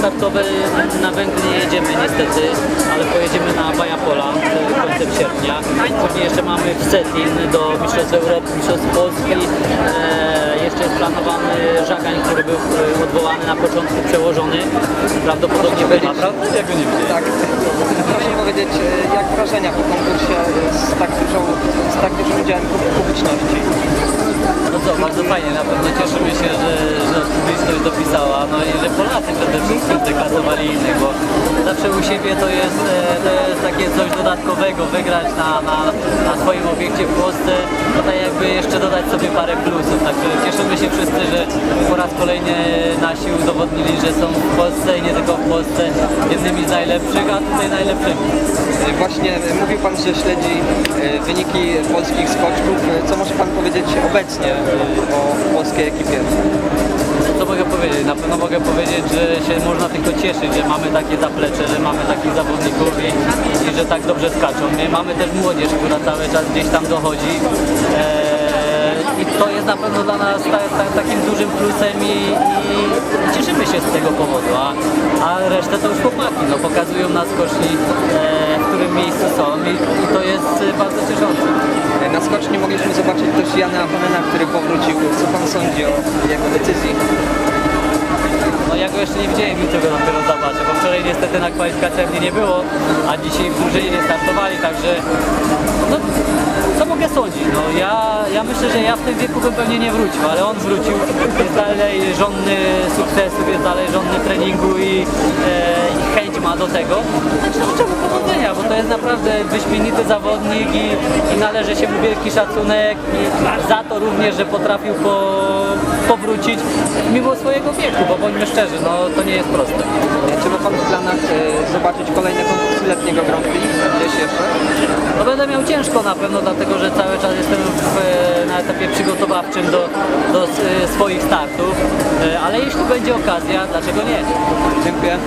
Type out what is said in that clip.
startowe na Węgry nie jedziemy niestety, ale pojedziemy na Bajapola e, końcem sierpnia. Później jeszcze mamy w Cetin do Mistrzostw Europy, Mistrzostw Polski. E, jeszcze jest planowany Żagań, który był e, odwołany na początku, przełożony. Prawdopodobnie będzie... Naprawdę? Jak go nie widziałem? Tak. Proszę powiedzieć, e, jak wrażenia po konkursie z tak, dużą, z tak dużym udziałem pu- publiczności? No co, bardzo fajnie, na pewno cieszymy się, że, że publiczność dopisała, no i że Polacy przede wszystkim deklasowali innych, bo zawsze u siebie to jest, e, to jest takie coś dodatkowego, wygrać na, na, na swoim obiekcie w Polsce, tutaj jakby jeszcze dodać sobie parę plusów, także się wszyscy, że po raz kolejny nasi udowodnili, że są w Polsce i nie tylko w Polsce jednymi z najlepszych, a tutaj najlepszymi. E, Właśnie e, mówił Pan, że śledzi e, wyniki polskich skoczków. Co może Pan powiedzieć obecnie o polskiej ekipie? Co mogę powiedzieć? Na pewno mogę powiedzieć, że się można tylko cieszyć, że mamy takie zaplecze, że mamy takich zawodników i, i że tak dobrze skaczą. My mamy też młodzież, która cały czas gdzieś tam dochodzi. I to jest na pewno dla nas ta, ta, takim dużym plusem i, i cieszymy się z tego powodu. A, a resztę to już chłopaki no, pokazują na skoczni, eee, w którym miejscu są i, i to jest e, bardzo cieszące. E, Na skoczni mogliśmy zobaczyć też Jana Aponena, który powrócił. Co Pan sądzi o jego decyzji? No ja go jeszcze nie widziałem, jutro go dopiero zobaczę, bo wczoraj niestety na kwalifikacjach mnie nie było, a dzisiaj w drużynie nie startowali, także no co mogę sądzić, no ja, ja myślę, że ja w tym wieku bym pewnie nie wrócił, ale on wrócił, jest dalej żonny sukcesów, jest dalej żonny treningu i, e, i chęć ma do tego, także życzę mu powodzenia, bo to jest naprawdę wyśmienity zawodnik i, i należy się mu wielki szacunek za to również, że potrafił po, powrócić mimo swojego wieku, bo bądźmy szczerzy, no to nie jest proste. Czy ma Pan w planach e, zobaczyć kolejne konkursy letniego Grand Prix? Gdzieś jeszcze? Ciężko na pewno, dlatego że cały czas jestem w, e, na etapie przygotowawczym do, do s- swoich startów, e, ale jeśli będzie okazja, dlaczego nie? Dziękuję.